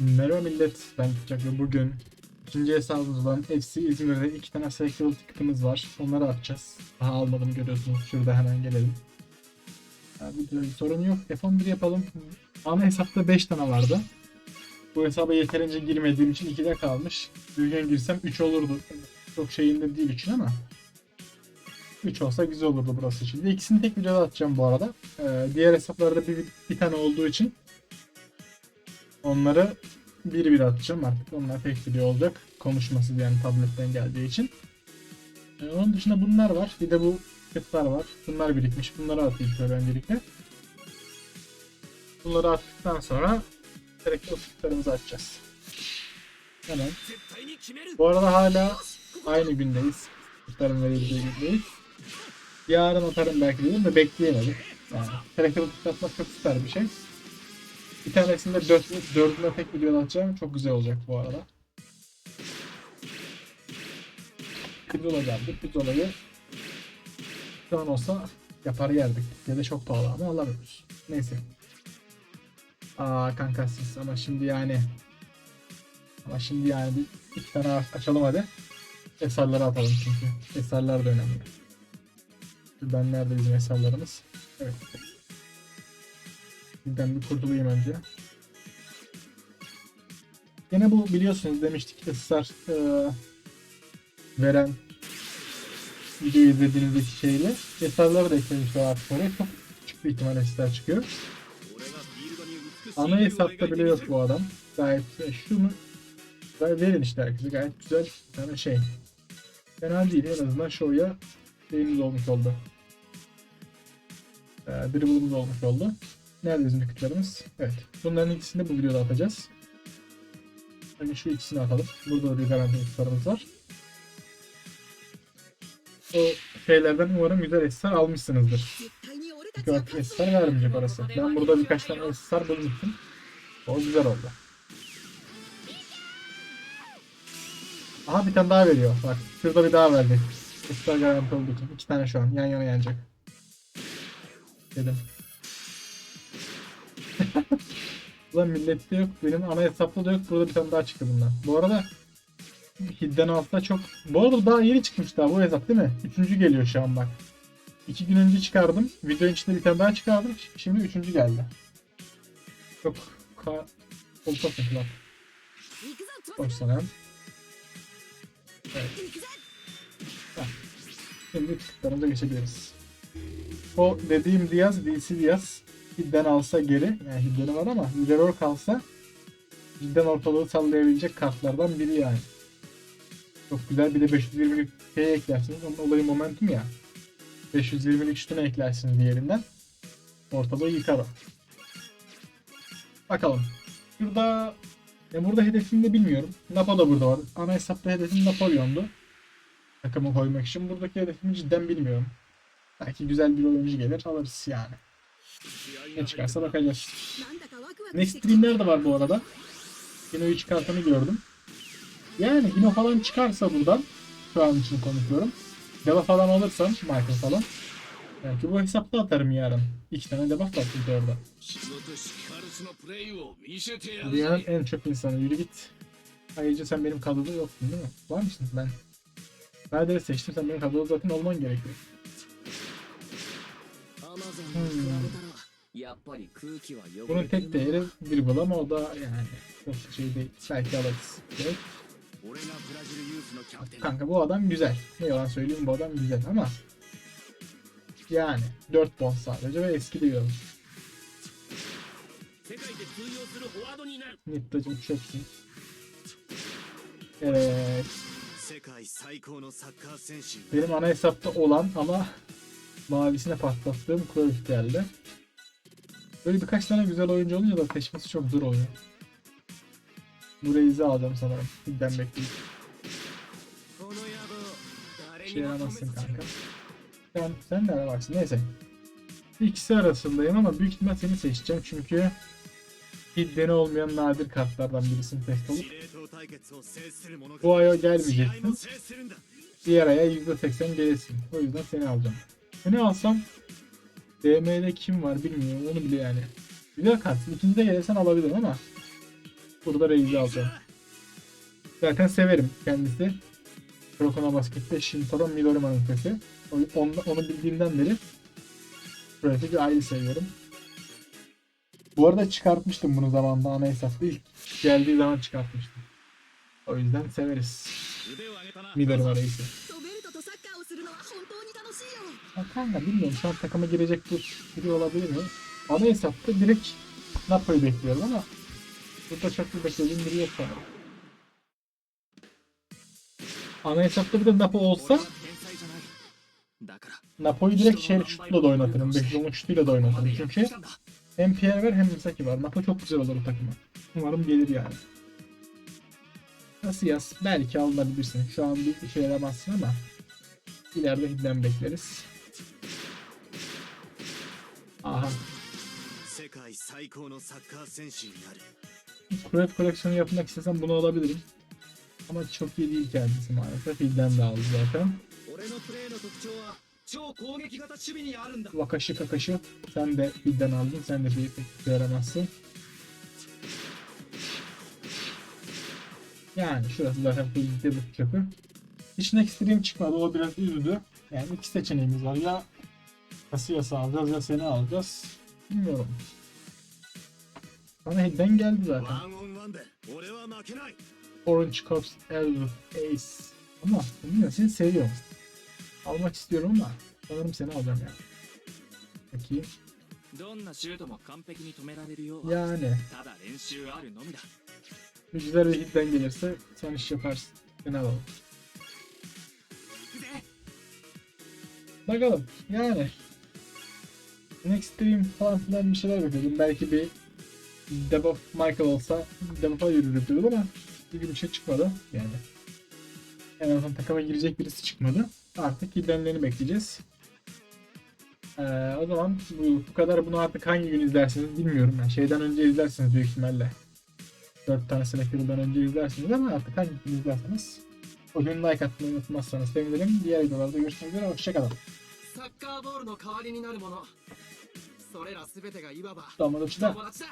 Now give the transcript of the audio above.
Merhaba millet, ben Tutacak ve bugün ikinci hesabımız olan FC İzmir'de iki tane Cycle ticket'ımız var. Onları atacağız. Daha almadım görüyorsunuz. Şurada hemen gelelim. Bir sorun yok. F11 yapalım. Ana hesapta 5 tane vardı. Bu hesaba yeterince girmediğim için 2'de kalmış. Bugün girsem 3 olurdu. Çok şeyinde değil için ama 3 olsa güzel olurdu burası için. İkisini tek videoda atacağım bu arada. Ee, diğer hesaplarda bir, bir tane olduğu için Onları bir bir atacağım artık. Onlar tek video olacak. Konuşması yani tabletten geldiği için. Ee, onun dışında bunlar var. Bir de bu kıtlar var. Bunlar birikmiş. Bunları atayım şöyle öncelikle. Bunları attıktan sonra direkt o kıtlarımızı açacağız. Hemen. Bu arada hala aynı gündeyiz. Kıtların verildiği gündeyiz. Yarın atarım belki dedim de bekleyemedim. Yani Trackable tıklatmak çok süper bir şey. Bir tanesinde dört, dördüne tek video atacağım. Çok güzel olacak bu arada. Pirzola geldi. Pirzolayı şu an olsa yapar yerdik. Ya da çok pahalı ama alamıyoruz. Neyse. Aa kanka siz ama şimdi yani ama şimdi yani bir iki tane açalım hadi. Eserleri atalım çünkü. Eserler de önemli. Şuradan nerede bizim eserlerimiz? Evet. Bizden bir kurtulayım önce. Yine bu biliyorsunuz demiştik ısrar e, veren video izlediğinizdeki şeyle eserleri de eklemişler artık oraya. Çok küçük bir ihtimalle eser çıkıyor. Ana hesapta bile yok bu adam. Gayet e, şunu verin işte herkese gayet güzel bir tane şey. Fena değil en azından şovya şeyimiz olmuş oldu. Ee, dribble'ımız olmuş oldu. Nerede bizim ticketlarımız? Evet. Bunların ikisini bu videoda atacağız. Hani şu ikisini atalım. Burada da bir garanti ticketlarımız var. O şeylerden umarım güzel eser almışsınızdır. Çünkü artık eser vermeyecek orası. Ben burada birkaç tane eser bulmuştum. O güzel oldu. Aha bir tane daha veriyor. Bak şurada bir daha verdi. Eser garanti olduğu için. İki tane şu an yan yana yanacak. Dedim. Ulan millette yok. Benim ana hesapta da yok. Burada bir tane daha çıktı bundan. Bu arada Hidden altta çok... Bu arada daha yeni çıkmış daha bu hesap değil mi? Üçüncü geliyor şu an bak. İki gün önce çıkardım. Video içinde bir tane daha çıkardım. Şimdi üçüncü geldi. Çok ka... Kolpa takılan. Hoş sana. Evet. Heh. Şimdi tıklarımıza geçebiliriz. O dediğim Diaz, DC Diaz Hidden alsa geri, yani Hidden'i var ama Mirror kalsa cidden ortalığı sallayabilecek kartlardan biri yani. Çok güzel bir de 520'lik şey eklersiniz. Onun olayı momentum ya. 520'lik üstüne eklersiniz diğerinden. Ortalığı yıkar. Bakalım. Burada ya burada hedefim de bilmiyorum. Napo da burada var. Ana hesapta hedefim Napoleon'du. Takımı koymak için. Buradaki hedefimi cidden bilmiyorum. Belki güzel bir oyuncu gelir alırız yani. Ne çıkarsa bakacağız. Next Dream'ler de var bu arada. Hino'yu çıkartanı gördüm. Yani Hino falan çıkarsa buradan şu an için konuşuyorum. Deva falan alırsam Michael falan. Belki bu hesapta atarım yarın. İki tane debuff var çünkü orada. Dünyanın en çöp insanı yürü git. Ayrıca sen benim kadroda yoktun değil mi? Var mısın ben? Ben de seçtim sen benim kadroda zaten olman gerekiyor. Bunun tek değeri bir bul ama o da yani çok şey değil. Belki alırız. Evet. Kanka bu adam güzel. Ne yalan söyleyeyim bu adam güzel ama yani 4 bon sadece ve eski diyorum. Nittacım çöpsün. Evet. Benim ana hesapta olan ama mavisine patlattığım Cruyff geldi. Böyle birkaç tane güzel oyuncu olunca da seçmesi çok zor oluyor. Bu Reis'i alacağım sanırım. Bizden bekleyeyim. Şey yaramazsın kanka. Sen, sen nereye varsın? Neyse. İkisi arasındayım ama büyük ihtimal seni seçeceğim çünkü Hidden'i olmayan nadir kartlardan birisini test olup bu aya gelmeyeceksin. Diğer aya %80 gelirsin. O yüzden seni alacağım. Seni alsam DM'de kim var bilmiyorum onu bile yani. Güzel kart. İkinci de gelirsen alabilirim ama burada Reis'i alacağım. Zaten severim kendisi. Rokona Basket'te Shinto'dan Midorima'nın sesi. Onu, onu bildiğimden beri Pratik ayrı seviyorum. Bu arada çıkartmıştım bunu zamanında ana hesapta. İlk geldiği zaman çıkartmıştım. O yüzden severiz. Midori var. Ya kanka bilmiyorum şu an takıma girecek biri olabilir mi? Ana hesapta direkt Napo'yu bekliyorum ama burada çok bir beklediğim biri yok yani. Ana hesapta bir de Napo olsa Napo'yu direkt şey şutla da oynatırım. Bekzon'un şutuyla da oynatırım. Çünkü hem Pierre var hem Misaki var. Napo çok güzel olur o takıma. Umarım gelir yani. Nasıl yaz? Belki alınabilirsin. Şu an bir işe yaramazsın ama İleride Hidden bekleriz. Aha. Kuret koleksiyonu yapmak istesem bunu alabilirim. Ama çok iyi değil kendisi maalesef. Hidden de aldı zaten. Vakaşı kakaşı. Sen de Hidden aldın. Sen de bir pek yaramazsın. Yani şurası zaten full dedik çöpü. İçindeki stream çıkmadı. O biraz üzüldü. Yani iki seçeneğimiz var. Ya Kasiyas'ı alacağız ya seni alacağız. Bilmiyorum. Bana hidden geldi zaten. Orange Cops, Elder, Ace. Ama bilmiyorum seni seviyorum. Almak istiyorum ama sanırım seni alacağım yani. Bakayım. Yani. Mücizler ve hidden gelirse sen iş yaparsın. Seni alalım. Bakalım yani. Next stream falan filan bir şeyler bekliyordum. Belki bir debuff Michael olsa debuff'a yürür diyordum ama bir bir şey çıkmadı yani. En azından takıma girecek birisi çıkmadı. Artık hiddenlerini bekleyeceğiz. Ee, o zaman bu, bu kadar bunu artık hangi gün izlersiniz bilmiyorum. Yani şeyden önce izlersiniz büyük ihtimalle. 4 tane Selectable önce izlersiniz ama artık hangi gün izlerseniz o gün like atmayı unutmazsanız sevinirim. Diğer videolarda görüşmek üzere. Hoşçakalın. サッカーボールの代わりになるものそれら全てがいわば Damla da 友達だ